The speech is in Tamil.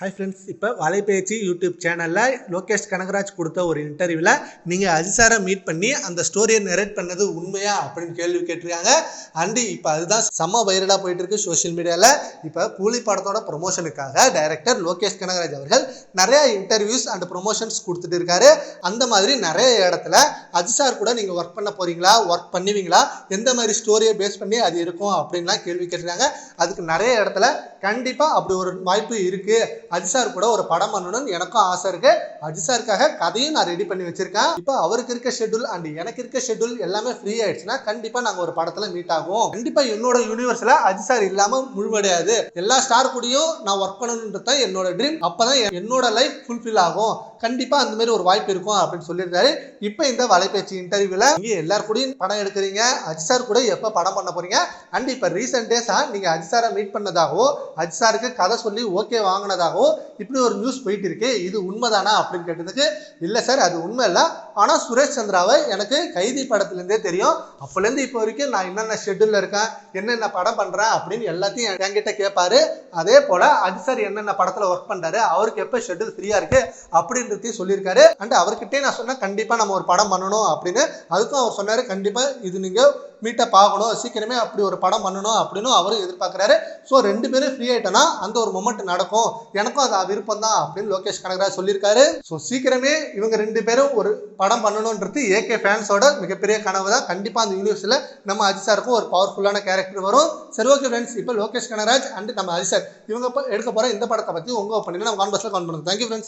ஹாய் ஃப்ரெண்ட்ஸ் இப்போ வலைபேச்சு யூடியூப் சேனலில் லோகேஷ் கனகராஜ் கொடுத்த ஒரு இன்டர்வியூவில் நீங்கள் அஜிசாரை மீட் பண்ணி அந்த ஸ்டோரியை நெரேட் பண்ணது உண்மையா அப்படின்னு கேள்வி கேட்டிருக்காங்க. அண்டு இப்போ அதுதான் செம்ம வைரலாக போயிட்டு இருக்கு சோஷியல் மீடியாவில் இப்போ கூலி படத்தோட ப்ரொமோஷனுக்காக டைரக்டர் லோகேஷ் கனகராஜ் அவர்கள் நிறைய இன்டர்வியூஸ் அண்ட் ப்ரொமோஷன்ஸ் கொடுத்துட்டு இருக்காரு. அந்த மாதிரி நிறைய இடத்துல அஜிசார் கூட நீங்கள் ஒர்க் பண்ண போறீங்களா? ஒர்க் பண்ணுவீங்களா? எந்த மாதிரி ஸ்டோரியை பேஸ் பண்ணி அது இருக்கும் அப்படின்லாம் கேள்வி கேட்டிருக்காங்க. அதுக்கு நிறைய இடத்துல கண்டிப்பாக அப்படி ஒரு வாய்ப்பு இருக்குது அஜிசார் கூட ஒரு படம் பண்ணணும்னு எனக்கும் ஆசை இருக்கு. அஜிசாருக்காக கதையும் நான் ரெடி பண்ணி வச்சிருக்கேன். இப்போ அவருக்கு இருக்க ஷெட்யூல் அண்ட் எனக்கு இருக்க ஷெட்யூல் எல்லாமே ஃப்ரீ ஆயிடுச்சுன்னா கண்டிப்பா நாங்க ஒரு படத்துல மீட் ஆகும் கண்டிப்பா என்னோட யூனிவர்ஸ்ல அஜிசார் இல்லாம முழுவடையாது. எல்லா ஸ்டார் கூடயும் நான் ஒர்க் பண்ணணுன்றது தான் என்னோட ட்ரீம் அப்பதான் என்னோட லைஃப் ஃபுல்ஃபில் ஆகும். கண்டிப்பா அந்த மாதிரி ஒரு வாய்ப்பு இருக்கும் அப்படின்னு சொல்லியிருந்தாரு இப்போ இந்த வலைபேச்சு இன்டர்வியூல நீங்க எல்லார் கூடயும் படம் எடுக்கிறீங்க. அஜிசார் கூட எப்போ படம் பண்ண போறீங்க? அண்ட் இப்போ ரீசெண்ட் டேஸா நீங்க அஜிசாரை மீட் பண்ணதாகவோ அஜிசாருக்கு கதை சொல்லி ஓகே வாங்கினதாகவோ を இப்படி ஒரு நியூஸ் போயிட்டு இருக்கு இது உண்மைதானா அப்படின்னு கேட்டதுக்கு இல்லை சார் அது உண்மை இல்லை ஆனால் சுரேஷ் சந்திராவை எனக்கு கைதி படத்துலேருந்தே தெரியும். அப்போலேருந்து இப்போ வரைக்கும் நான் என்னென்ன ஷெட்யூலில் இருக்கேன் என்னென்ன படம் பண்ணுறேன் அப்படின்னு எல்லாத்தையும் என்கிட்ட கேட்பாரு அதே போல் அஜிசார் என்னென்ன படத்தில் ஒர்க் பண்ணுறாரு அவருக்கு எப்போ ஷெட்யூல் ஃப்ரீயாக இருக்குது அப்படின்றதையும் சொல்லியிருக்காரு. அண்ட் அவர்கிட்டே நான் சொன்னேன் கண்டிப்பாக நம்ம ஒரு படம் பண்ணணும் அப்படின்னு. அதுக்கும் அவர் சொன்னார் கண்டிப்பாக இது நீங்கள் மீட்டப் ஆகணும். சீக்கிரமே அப்படி ஒரு படம் பண்ணணும் அப்படின்னு அவரும் எதிர்பார்க்குறாரு. ஸோ ரெண்டு பேரும் ஃப்ரீ ஆகிட்டோன்னா அந்த ஒரு மொமெண்ட் நடக்கும். எனக்கும் அது விருப்பம் தான் அப்படின்னு லோகேஷ் கனகராஜ் சொல்லியிருக்காரு. ஸோ சீக்கிரமே இவங்க ரெண்டு பேரும் ஒரு படம் பண்ணணுன்றது ஏகே ஃபேன்ஸோட மிகப்பெரிய கனவு தான். கண்டிப்பாக அந்த யூனிவர்ஸில் நம்ம அஜிசாருக்கும் ஒரு பவர்ஃபுல்லான கேரக்டர் வரும். சரி ஓகே ஃப்ரெண்ட்ஸ் இப்போ லோகேஷ் கனகராஜ் அண்ட் நம்ம அஜிசார் இவங்க எடுக்க போகிற இந்த படத்தை பற்றி உங்கள் ஒப்பீனியன் நம்ம கான்பர்ஸில் கான் பண்ணுறோம் தேங்க்யூ ஃப்ரெண்ட்ஸ்